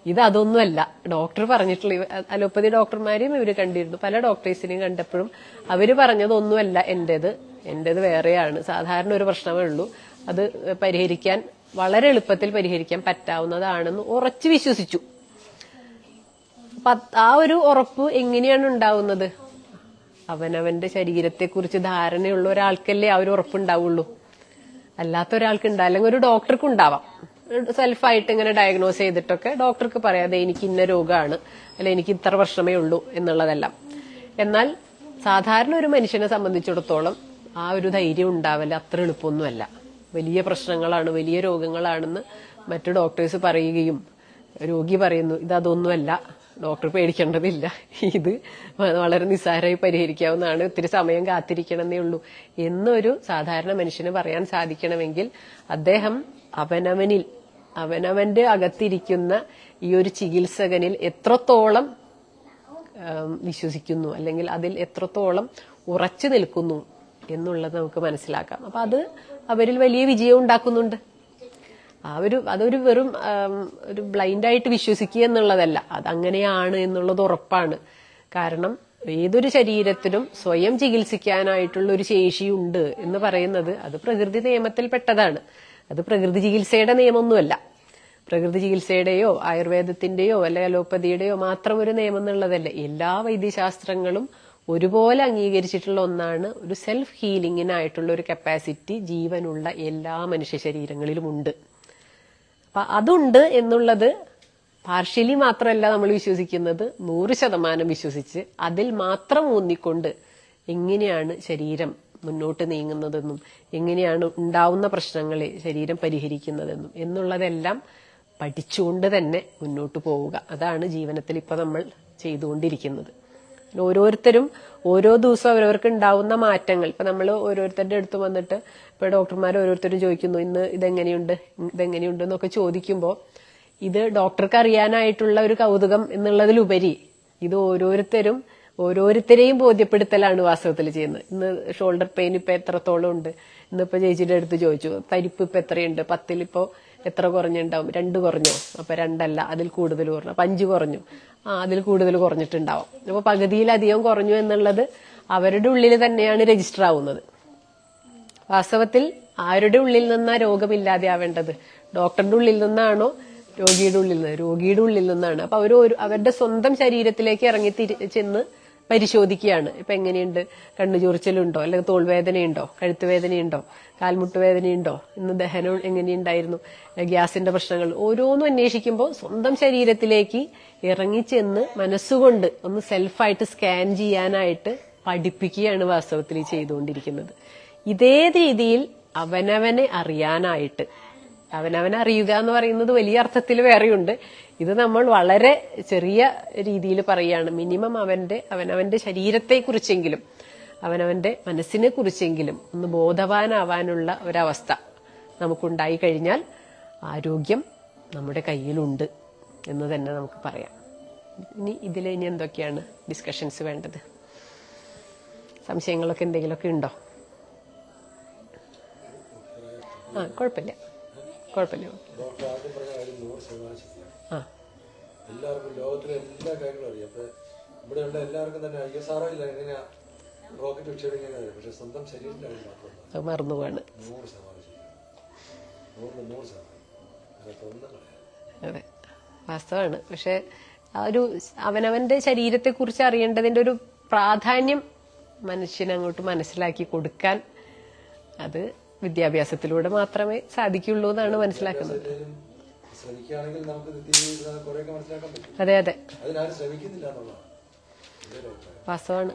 ഇത് അതൊന്നുമല്ല. ഡോക്ടർ പറഞ്ഞിട്ടുള്ള അലോപ്പതി ഡോക്ടർമാരെയും ഇവർ കണ്ടിരുന്നു. പല ഡോക്ടേഴ്സിനെയും കണ്ടപ്പോഴും അവർ പറഞ്ഞതൊന്നുമല്ല എന്റേത്. എന്റേത് വേറെയാണ്. സാധാരണ ഒരു പ്രശ്നമേ ഉള്ളൂ. അത് പരിഹരിക്കാൻ വളരെ എളുപ്പത്തിൽ പരിഹരിക്കാൻ പറ്റാവുന്നതാണെന്ന് ഉറച്ചു വിശ്വസിച്ചു. ആ ഒരു ഉറപ്പ് എങ്ങനെയാണ് ഉണ്ടാവുന്നത്? അവനവന്റെ ശരീരത്തെക്കുറിച്ച് ധാരണയുള്ള ഒരാൾക്കല്ലേ ആ ഒരു ഉറപ്പുണ്ടാവുള്ളൂ. അല്ലാത്ത ഒരാൾക്ക് ഉണ്ടാവും അല്ലെങ്കിൽ ഒരു ഡോക്ടർക്ക് ഉണ്ടാവാം സെൽഫായിട്ട് ഇങ്ങനെ ഡയഗ്നോസ് ചെയ്തിട്ടൊക്കെ ഡോക്ടർക്ക് പറയാതെ എനിക്ക് ഇന്ന രോഗമാണ് അല്ലെ എനിക്ക് ഇത്ര വർഷമേ ഉള്ളൂ എന്നുള്ളതെല്ലാം. എന്നാൽ സാധാരണ ഒരു മനുഷ്യനെ സംബന്ധിച്ചിടത്തോളം ആ ഒരു ധൈര്യം ഉണ്ടാവില്ല അത്ര എളുപ്പമൊന്നുമല്ല. വലിയ പ്രശ്നങ്ങളാണ് വലിയ രോഗങ്ങളാണെന്ന് മറ്റു ഡോക്ടേഴ്സ് പറയുകയും രോഗി പറയുന്നു ഇത് അതൊന്നുമല്ല ഡോക്ടർ പേടിക്കേണ്ടതില്ല. ഇത് വളരെ നിസ്സാരമായി പരിഹരിക്കാവുന്നതാണ്. ഒത്തിരി സമയം കാത്തിരിക്കണമെന്നേ ഉള്ളൂ. എന്നൊരു സാധാരണ മനുഷ്യന് പറയാൻ സാധിക്കണമെങ്കിൽ അദ്ദേഹം അവനവനിൽ അവനവന്റെ അകത്തിരിക്കുന്ന ഈ ഒരു ചികിത്സകനിൽ എത്രത്തോളം വിശ്വസിക്കുന്നു അല്ലെങ്കിൽ അതിൽ എത്രത്തോളം ഉറച്ചു നിൽക്കുന്നു എന്നുള്ളത് നമുക്ക് മനസ്സിലാക്കാം. അപ്പൊ അത് അവരിൽ വലിയ വിജയം ഉണ്ടാക്കുന്നുണ്ട്. ആ ഒരു അതൊരു വെറും ഒരു ബ്ലൈൻഡായിട്ട് വിശ്വസിക്കുക എന്നുള്ളതല്ല. അതങ്ങനെയാണ് എന്നുള്ളത് ഉറപ്പാണ്. കാരണം ഏതൊരു ശരീരത്തിനും സ്വയം ചികിത്സിക്കാനായിട്ടുള്ള ഒരു ശേഷിയുണ്ട് എന്ന് പറയുന്നത് അത് പ്രകൃതി നിയമത്തിൽപ്പെട്ടതാണ് അത് പ്രകൃതി ചികിത്സയുടെ നിയമമൊന്നുമല്ല. പ്രകൃതി ചികിത്സയുടെയോ ആയുർവേദത്തിന്റെയോ അല്ലെ അലോപ്പതിയുടെയോ മാത്രം ഒരു നിയമം എന്നുള്ളതല്ല എല്ലാ വൈദ്യശാസ്ത്രങ്ങളും ഒരുപോലെ അംഗീകരിച്ചിട്ടുള്ള ഒന്നാണ് ഒരു സെൽഫ് ഹീലിംഗിനായിട്ടുള്ള ഒരു കപ്പാസിറ്റി ജീവനുള്ള എല്ലാ മനുഷ്യ ശരീരങ്ങളിലും ഉണ്ട് അപ്പൊ അതുണ്ട് എന്നുള്ളത് പാർഷ്യലി മാത്രമല്ല നമ്മൾ വിശ്വസിക്കുന്നത്. നൂറ് ശതമാനം വിശ്വസിച്ച് അതിൽ മാത്രം ഊന്നിക്കൊണ്ട് എങ്ങനെയാണ് ശരീരം മുന്നോട്ട് നീങ്ങുന്നതെന്നും എങ്ങനെയാണ് ഉണ്ടാവുന്ന പ്രശ്നങ്ങളെ ശരീരം പരിഹരിക്കുന്നതെന്നും എന്നുള്ളതെല്ലാം പഠിച്ചുകൊണ്ട് തന്നെ മുന്നോട്ട് പോവുക. അതാണ് ജീവനത്തിൽ ഇപ്പൊ നമ്മൾ ചെയ്തുകൊണ്ടിരിക്കുന്നത്. ഓരോരുത്തരും ഓരോ ദിവസവും അവരവർക്ക് ഉണ്ടാവുന്ന മാറ്റങ്ങൾ. ഇപ്പൊ നമ്മൾ ഓരോരുത്തരുടെ അടുത്ത് വന്നിട്ട് ഇപ്പൊ ഡോക്ടർമാർ ഓരോരുത്തരും ചോദിക്കുന്നു ഇന്ന് ഇതെങ്ങനെയുണ്ട്? ഇതെങ്ങനെയുണ്ട്? എന്നൊക്കെ ചോദിക്കുമ്പോൾ ഇത് ഡോക്ടർക്ക് അറിയാനായിട്ടുള്ള ഒരു കൗതുകം എന്നുള്ളതിലുപരി ഇത് ഓരോരുത്തരും ഓരോരുത്തരെയും ബോധ്യപ്പെടുത്തലാണ് വാസ്തവത്തിൽ ചെയ്യുന്നത്. ഇന്ന് ഷോൾഡർ പെയിൻ ഇപ്പൊ എത്രത്തോളം ഉണ്ട്? ഇന്നിപ്പോ ചേച്ചിയുടെ അടുത്ത് ചോദിച്ചു തരിപ്പ് ഇപ്പൊ എത്രയുണ്ട്? പത്തിലിപ്പോ എത്ര കുറഞ്ഞുണ്ടാവും? രണ്ട് കുറഞ്ഞോ? അപ്പൊ രണ്ടല്ല അതിൽ കൂടുതൽ കുറഞ്ഞു. അപ്പൊ അഞ്ച് കുറഞ്ഞു. അതിൽ കൂടുതൽ കുറഞ്ഞിട്ടുണ്ടാവും. അപ്പൊ പകുതിയിലധികം കുറഞ്ഞു എന്നുള്ളത് അവരുടെ ഉള്ളിൽ തന്നെയാണ് രജിസ്റ്റർ ആവുന്നത്. വാസ്തവത്തിൽ ആരുടെ ഉള്ളിൽ നിന്നാ രോഗമില്ലാതെ ആവേണ്ടത്? ഡോക്ടറുടെ ഉള്ളിൽ നിന്നാണോ രോഗിയുടെ ഉള്ളിൽ നിന്ന്? രോഗിയുടെ ഉള്ളിൽ നിന്നാണ്. അപ്പൊ അവർ അവരുടെ സ്വന്തം ശരീരത്തിലേക്ക് ഇറങ്ങി ചെന്ന് പരിശോധിക്കുകയാണ്. ഇപ്പൊ എങ്ങനെയുണ്ട്? കണ്ണു ചൊറിച്ചലുണ്ടോ? അല്ലെങ്കിൽ തോൾവേദനയുണ്ടോ കഴുത്ത് വേദനയുണ്ടോ? കാൽമുട്ട് വേദനയുണ്ടോ? ഇന്ന് ദഹനം എങ്ങനെയുണ്ടായിരുന്നു? ഗ്യാസിന്റെ പ്രശ്നങ്ങൾ. ഓരോന്നും അന്വേഷിക്കുമ്പോൾ സ്വന്തം ശരീരത്തിലേക്ക് ഇറങ്ങിച്ചെന്ന് മനസ്സുകൊണ്ട് ഒന്ന് സെൽഫായിട്ട് സ്കാൻ ചെയ്യാനായിട്ട് പഠിപ്പിക്കുകയാണ് വാസ്തവത്തിൽ ചെയ്തുകൊണ്ടിരിക്കുന്നത്. ഇതേ രീതിയിൽ അവനവനെ അറിയാനായിട്ട് അവനവനെ അറിയുക എന്ന് പറയുന്നത് വലിയ അർത്ഥത്തിൽ വേറെയുണ്ട്. ഇത് നമ്മൾ വളരെ ചെറിയ രീതിയിൽ പറയുകയാണ് മിനിമം അവന്റെ അവനവന്റെ ശരീരത്തെ കുറിച്ചെങ്കിലും അവനവന്റെ മനസ്സിനെ കുറിച്ചെങ്കിലും ഒന്ന് ബോധവാനാവാനുള്ള ഒരവസ്ഥ നമുക്കുണ്ടായി കഴിഞ്ഞാൽ ആരോഗ്യം നമ്മുടെ കയ്യിലുണ്ട് എന്ന് തന്നെ നമുക്ക് പറയാം. ഇനി ഇതിൽ ഇനി എന്തൊക്കെയാണ് ഡിസ്കഷൻസ് വേണ്ടത്? സംശയങ്ങളൊക്കെ എന്തെങ്കിലുമൊക്കെ ഉണ്ടോ? ആ കുഴപ്പമില്ല. കുഴപ്പമില്ല. ആ. എല്ലാവർക്കും ലോകത്തിലെ എല്ലാ കാര്യങ്ങളും അറിയാം. അപ്പൊ ഇവിടെയുള്ള എല്ലാവർക്കും തന്നെ ഐ എസ് ആർ ഇല്ല എങ്ങനെയാ റോക്കറ്റ് വിക്ഷേപിക്കാൻ അറിയാം പക്ഷെ സ്വന്തം ശരീരത്തിന്റെ കാര്യം മാത്രമല്ല അത് മറന്നുപോവാണ്. നൂറ് ശതമാനം നൂറിന് നൂറ് ശതമാനം. അതെ. വാസ്തവാണ്. പക്ഷെ ആ ഒരു അവനവന്റെ ശരീരത്തെ കുറിച്ച് അറിയേണ്ടതിന്റെ ഒരു പ്രാധാന്യം മനുഷ്യനങ്ങോട്ട് മനസ്സിലാക്കി കൊടുക്കാൻ അത് വിദ്യാഭ്യാസത്തിലൂടെ മാത്രമേ സാധിക്കുള്ളൂ എന്നാണ് മനസ്സിലാക്കുന്നത്. അതെ അതെ. വാസ്തവാണ്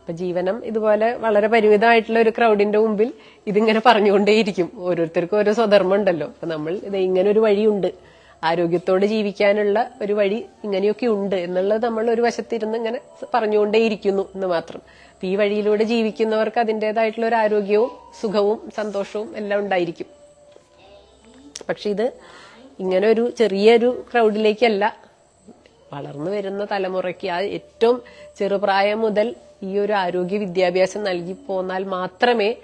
ഇപ്പൊ ജീവനം ഇതുപോലെ വളരെ പരിമിതമായിട്ടുള്ള ഒരു ക്രൗഡിന്റെ മുമ്പിൽ ഇതിങ്ങനെ പറഞ്ഞുകൊണ്ടേയിരിക്കും. ഓരോരുത്തർക്കും ഓരോ സ്വധർമ്മം ഉണ്ടല്ലോ. അപ്പൊ നമ്മൾ ഇത് ഇങ്ങനെ ഒരു വഴിയുണ്ട്. ആരോഗ്യത്തോടെ ജീവിക്കാനുള്ള ഒരു വഴി ഇങ്ങനെയൊക്കെ ഉണ്ട് എന്നുള്ളത് നമ്മൾ ഒരു വശത്തിരുന്ന് ഇങ്ങനെ പറഞ്ഞുകൊണ്ടേയിരിക്കുന്നു എന്ന് മാത്രം. അപ്പൊ ഈ വഴിയിലൂടെ ജീവിക്കുന്നവർക്ക് അതിന്റെതായിട്ടുള്ള ഒരു ആരോഗ്യവും സുഖവും സന്തോഷവും എല്ലാം ഉണ്ടായിരിക്കും. പക്ഷെ ഇത് ഇങ്ങനെ ഒരു ചെറിയൊരു ക്രൗഡിലേക്കല്ല. വളർന്നു വരുന്ന തലമുറയ്ക്ക് ആ ഏറ്റവും ചെറുപ്രായം മുതൽ ഈ ഒരു ആരോഗ്യ വിദ്യാഭ്യാസം നൽകി പോന്നാൽ മാത്രമേ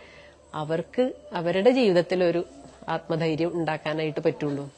അവർക്ക് അവരുടെ ജീവിതത്തിൽ ഒരു ആത്മധൈര്യം ഉണ്ടാക്കാനായിട്ട് പറ്റുള്ളൂ.